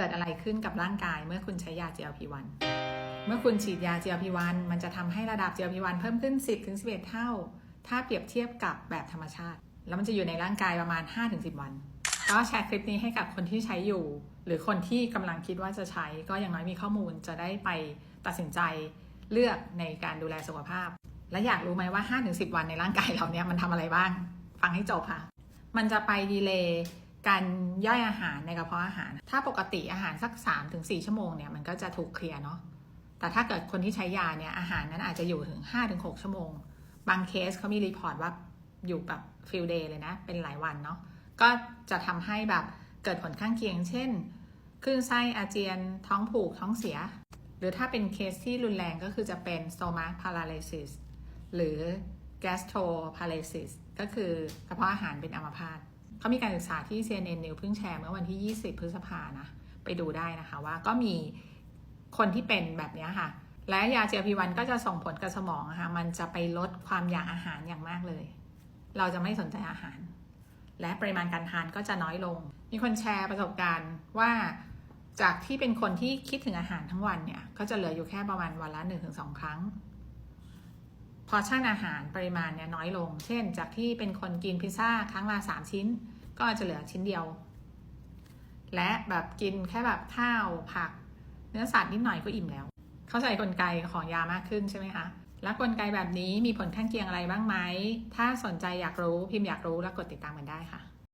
เกิดอะไรขึ้นกับร่างกายเมื่อคุณใช้ยา GLP-1 เมื่อคุณฉีดยา GLP-1 มันจะทำให้ระดับ GLP-1 เพิ่มขึ้น 10-11 เท่า ถ้าเปรียบเทียบกับแบบธรรมชาติ แล้วมันจะอยู่ในร่างกายประมาณ 5-10 วัน ก็แชร์คลิปนี้ให้กับคนที่ใช้อยู่ หรือคนที่กำลังคิดว่าจะใช้ ก็อย่างน้อยมีข้อมูลจะได้ไปตัดสินใจเลือกในการดูแลสุขภาพ และอยากรู้ไหมว่า 5-10 วันในร่างกายเราเนี่ยมันทำอะไรบ้าง ฟังให้จบค่ะ มันจะไปดีเลย์ การย่อยอาหารในกระเพาะอาหาร ถ้าปกติอาหารสัก 3-4 ชั่วโมงเนี่ยมันก็จะถูกเคลียร์เนาะ แต่ถ้าเกิดคนที่ใช้ยาเนี่ยอาหารนั้นอาจจะอยู่ถึง 5-6 ชั่วโมง บางเคสเขามีรีพอร์ตว่าอยู่แบบฟิลเดย์เลยนะ เป็นหลายวันเนาะ ก็จะทำให้แบบเกิดผลข้างเคียง เช่นคลื่นไส้อาเจียนท้องผูกท้องเสีย หรือถ้าเป็นเคสที่รุนแรงก็คือจะเป็น stomach paralysis หรือ gastro paralysis ก็คือกระเพาะอาหารเป็นอัมพาต เขามีการศึกษาที่ CNN News เพิ่งแชร์เมื่อวันที่ 20 พฤษภานะ ไปดูได้นะคะว่าก็มีคนที่เป็นแบบนี้ค่ะ และยา GLP-1 ก็จะส่งผลกับสมองนะคะมันจะไปลดความอยากอาหารอย่างมากเลย เราจะไม่สนใจอาหาร และปริมาณการทานก็จะน้อยลง มีคนแชร์ประสบการณ์ว่าจากที่เป็นคนที่คิดถึงอาหารทั้งวันเนี่ย ก็จะเหลืออยู่แค่ประมาณวันละ 1-2 ครั้งพอชั่นอาหารปริมาณเนี่ยน้อยลง เช่น จากที่เป็นคนกินพิซซ่าครั้งละ3 ชิ้น ก็อาจจะเหลือชิ้นเดียว และแบบกินแค่แบบข้าวผัก เนื้อสัตว์นิดหน่อยก็อิ่มแล้ว เข้าใจกลไกของยามากขึ้นใช่ไหมคะแล้วกลไกแบบนี้มีผลข้างเคียงอะไรบ้างไหม ถ้าสนใจอยากรู้พิมพ์อยากรู้แล้วกดติดตามกันได้ค่ะ